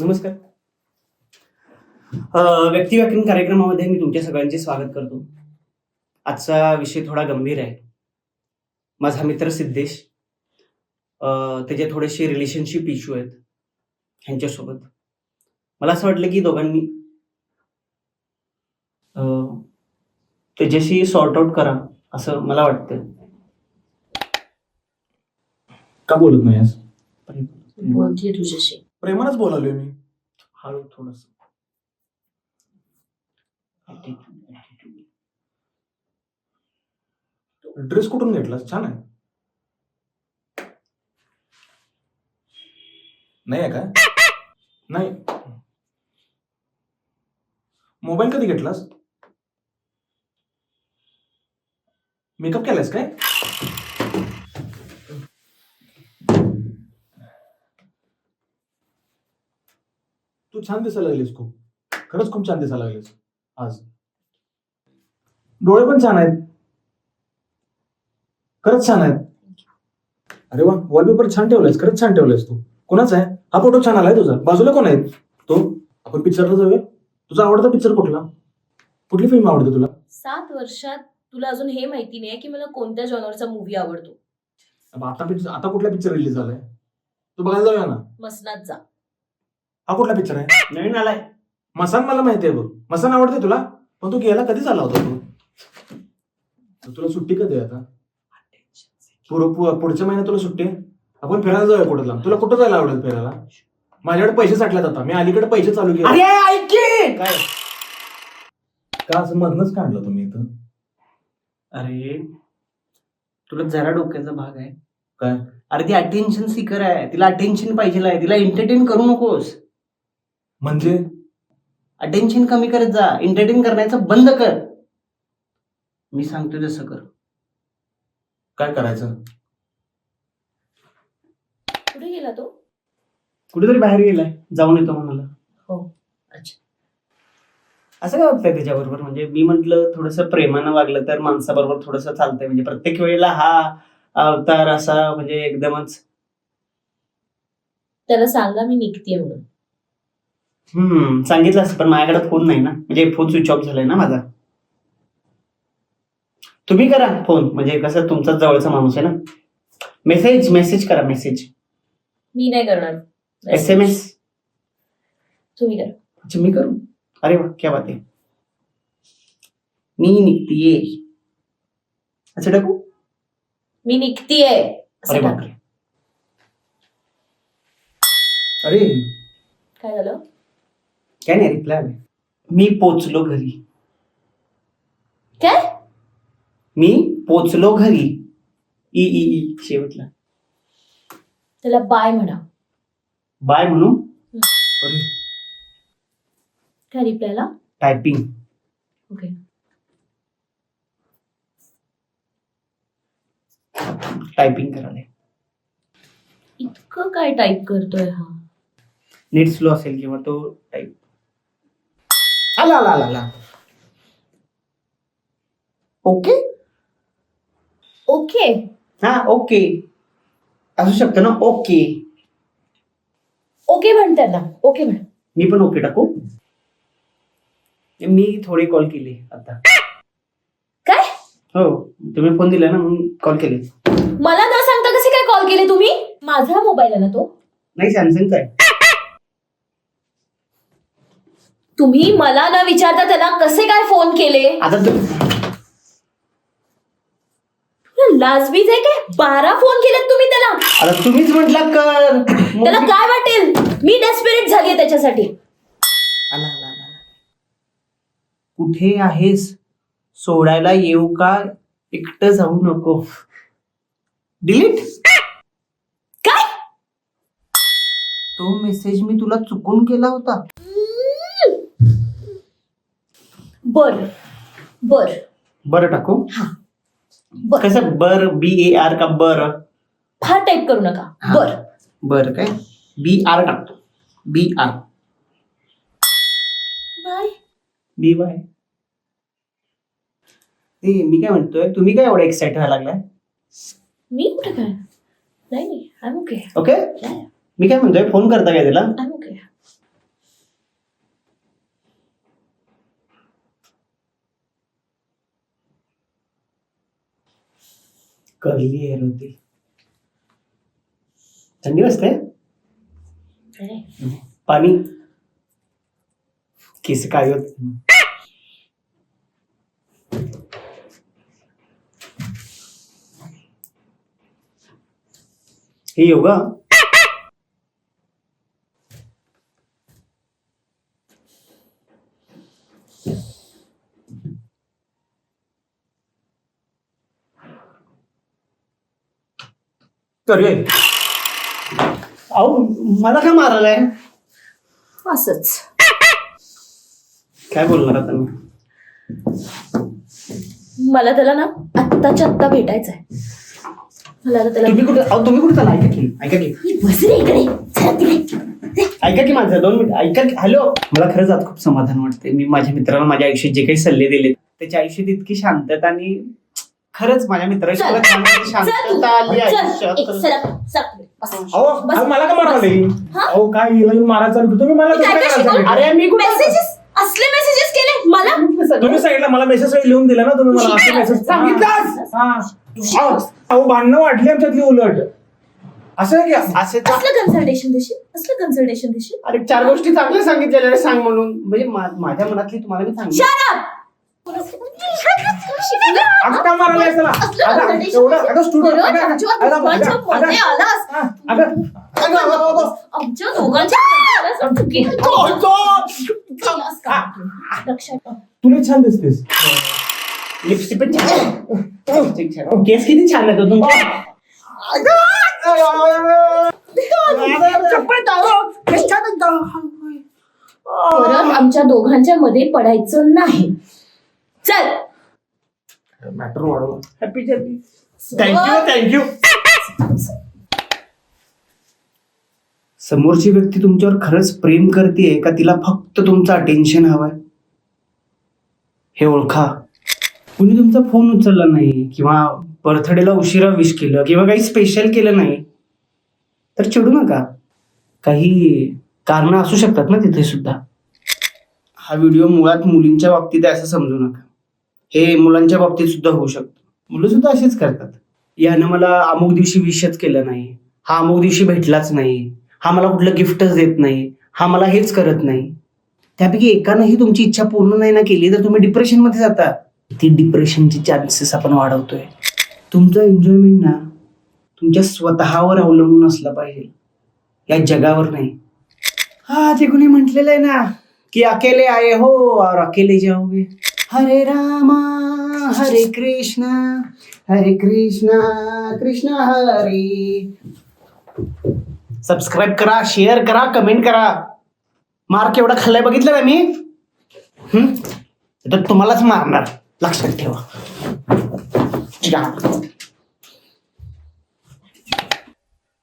नमस्कार. अ, व्यक्तिव्याख्यान कार्यक्रमामध्ये मी तुमच्या सगळ्यांचे स्वागत करतो. आजचा विषय थोडा गंभीर आहे. माझा मित्र सिद्धेश अ, त्याचे थोडेसे रिलेशनशिप इश्यू आहेत ह्यांच्यासोबत. मला असं वाटलं की दोघांनी अ, त्याच्याशी सॉर्ट आउट करा असं मला वाटतं का बोलत नाहीस बोलतीये तुझ्याशी. प्रेमानच बोलालोय मी. हळू थोडस. ड्रेस कुठून घेतलास? छान आहे. नाही आहे काय नाही. मोबाईल कधी घेतलास? मेकअप केलायस काय? तू छान दिसायला लागलीस खूप. खरंच खूप छान दिसायला लागलीस. आज. डोळे पण छान आहेत. खरंच छान आहेत. अरे वा वॉलपेपर छान ठेवलायस. खरंच छान ठेवलायस तू. कोणाचा आहे? हा फोटो छान आलाय तुझा. बाजूला कोण आहे तो? आपण पिक्चरला जाऊया. तुझा आवडता पिक्चर कुठला? कुठली फिल्म आवडते तुला? सात वर्षात तुला अजून हे माहिती नाही की मला कोणत्या जॉनरचा मूवी आवडतो. अब आता पिक्चर आता कुठला पिक्चर रिलीज झालाय? तू बघायला जाऊया ना. मसनात जा. हा कुठला पिक्चर आहे? नवीन आलाय. मसान मला माहिती आहे बघ. मसान आवडते तुला? पण तू गेला कधी झाला होता तू? तर तुला सुट्टी कधी आहे आता? पुर- पु- पुढच्या महिन्यात तुला सुट्टी आहे? आपण फिरायला जाऊया कुठं लांब तुला कुठं जायला आवडेल फिरायला? माझ्याकडे पैसे साठल्यात आता. मी अलीकडे पैसे चालू केले. अरे ऐक की! काय? का असं मधनच काढलं तुम्ही इथं? अरे तुला जरा डोक्याचा भाग आहे. काय? अरे ती अटेन्शन सिकर आहे. तिला अटेन्शन पाहिजे आहे. तिला एंटरटेन करू नकोस. म्हणजे? अटेन्शन कमी करत जा. एंटरटेन करण्याचं बंद कर. मी सांगतो तसं कर. काय करायचं? कुठे गेला तो? कुठेतरी बाहेर गेलाय. जाऊन येतो म्हणाला. हो. अच्छा. असं काय वाटतंय त्याच्याबरोबर? म्हणजे मी म्हंटल थोडस प्रेमानं वागलं तर माणसाबरोबर थोडस चालतंय. म्हणजे प्रत्येक वेळेला हा अवतार असा म्हणजे एकदमच त्याला सांगा मी निघतीये म्हणून. हम्म. सांगितलं असतं पण माझ्याकडे फोन नाही ना. म्हणजे फोन स्विच ऑफ झालाय ना माझा. तुम्ही करा फोन. म्हणजे कसं तुमचाच जवळचा माणूस आहे ना. मेसेज मेसेज करा मेसेज मी नाही करणार. एस एम एस तुम्ही करा. अच्छा मी करू? अरे वा क्या बात आहे. मी निघतीये. असं टाकू? मी निघतीये. असं अरे. बापरे. अरे. काय झालं? काय नाही रिप्लाय मी पोचलो घरी. काय? मी पोचलो घरी. ई ई ई शेवटला. त्याला बाय म्हणा. बाय म्हणू अरे काय रिप्लायला? टायपिंग ओके टायपिंग करायला. इतकं काय टाईप करतोय हा? नेट स्लो असेल किंवा तो टाईप आला आला आला ओके? ओके. हा ओके. असू शकतं ना ओके. ओके म्हण त्यांना ओके म्हण. मी पण ओके टाकू. मी थोडे कॉल केले आता. काय? हो तुम्ही फोन दिला ना म्हणून कॉल केले. मला न सांगता कसे काय कॉल केले तुम्ही? माझा मोबाईल आहे ना तो. नाही सॅमसंगचा आहे. तुम्ही मला न विचारता त्याला कसे काय फोन केले? आता तू तुला लाजबीज आहे काय? बारा फोन केलेत तुम्ही त्याला. आता तुम्हीच म्हटला कर त्याला काय वाटेल? मी डेस्पिरेट झालीये त्याच्यासाठी. आला आला आला आला. कुठे आहेस? सोडायला येऊ का? एकटं जाऊ नको. डिलीट काय? तो मेसेज मी तुला चुकून केला होता. बर. बर. बरं टाकू? बर. कसं? बर बी ए आर का बर? फार टाईप करू नका. हा. बर. बर काय? बी आर टाकतो. बी आर बाय. बी वाय ए मी काय म्हणतोय? तुम्ही काय एवढं एक्साइट व्हायला लागलाय? मी कुठे काय? नाही नाही. आय ओके ओके मी काय म्हणतोय? फोन करता काय त्याला? आय ओके करली हेअर होती थंडी वाजते? पाणी? केस काय होत. हे योगा? कर रे. अहो मला काय मारायलाय? असंच. काय बोलणार आता मी? मला त्याला ना आत्ताच्या आत्ता भेटायचंय. मला आता त्याला तुम्ही कुठे अहो तुम्ही कुठे चालला ऐका की ऐका की. ही बस रे इकडे. चला तिकडे. ऐका की माझं दोन मिनिट. ऐका की हॅलो. मला खरंच आज खूप समाधान वाटते मी माझ्या मित्राला माझ्या आयुष्यात जे काही सल्ले दिले त्याच्या आयुष्यात इतकी शांतता आणि खरंच माझ्या मित्राची चल. मला. शांतता आली चल, आयुष्यात. एक सरक, सरक, बस. अहो बस. अहो, मला का हा? अहो काय हिला येऊन मारायला चालू केलं? तुम्ही मला मी काय कसं काय काय शिकवलं? सांगितलं? अरे मी कुठे मेसेजेस असले मेसेजेस केले? मला? तुम्ही सांगितलं मला मेसेज लिहून दिला ना तुम्ही मला असं. मेसेज सांगितलाच हा. अहो अहो, भांडणं वाटली आमच्यातली उलट. असं आहे की असे? असलं कन्सल्टेशन देशील? असलं कन्सल्टेशन देशील? अरे चार गोष्टी चांगल्या सांगितलेल्या रे, सांग म्हणून. म्हणजे मा- माझ्या मनातली तुम्हाला मी सांगितलं. मारायला यायचं ना? एवढं-. हा, अगं, अगं, अगं, अगं, आमच्या दोघांच्या तू का? लक्षात ठेव. तुला छान दिसतेस लिपस्टिक पण छान छान. केस किती छान आहेत हो तुमचे परत आमच्या दोघांच्या मध्ये पडायचं नाही चल मॅटर वाढवलं हॅपी जर्नी थँक्यू थँक्यू समोरची व्यक्ती तुमच्यावर खरंच प्रेम करते का तिला फक्त तुमचं अटेन्शन हवंय? हे ओळखा. कुणी तुमचा फोन उचलला नाही किंवा बर्थडेला उशिरा विश केलं किंवा काही स्पेशल केलं नाही तर चिडू नका. काही कारणं असू शकतात ना तिथे सुद्धा. हा व्हिडिओ मुळात मुलींच्या बाबतीत आहे असं समजू नका. हे मुलांच्या बाबतीत सुद्धा होऊ शकतं. मुलं सुद्धा असेच करतात. यानं मला अमुक दिवशी विषच केलं नाही. हा अमुक दिवशी भेटलाच नाही. हा मला कुठलं गिफ्टच देत नाही. हा मला हेच करत नाही. त्यापैकी एकानंही तुमची इच्छा पूर्ण नाही ना केली तर तुम्ही डिप्रेशनमध्ये जाता. ती डिप्रेशनची चान्सेस आपण वाढवतोय. तुमचं एन्जॉयमेंट ना तुमच्या स्वतःवर अवलंबून असलं पाहिजे. या जगावर नाही. हा ते कुणी म्हटलेलं आहे ना की अकेले आए हो और अकेले जाओगे हरे रामा हरे कृष्णा हरे कृष्णा कृष्णा हरे. सबस्क्राईब करा शेअर करा कमेंट करा. मार्क एवढा खाल्लाय बघितलं ना मी? हम्म? तर तुम्हालाच मारणार. लक्षात ठेवा. जा.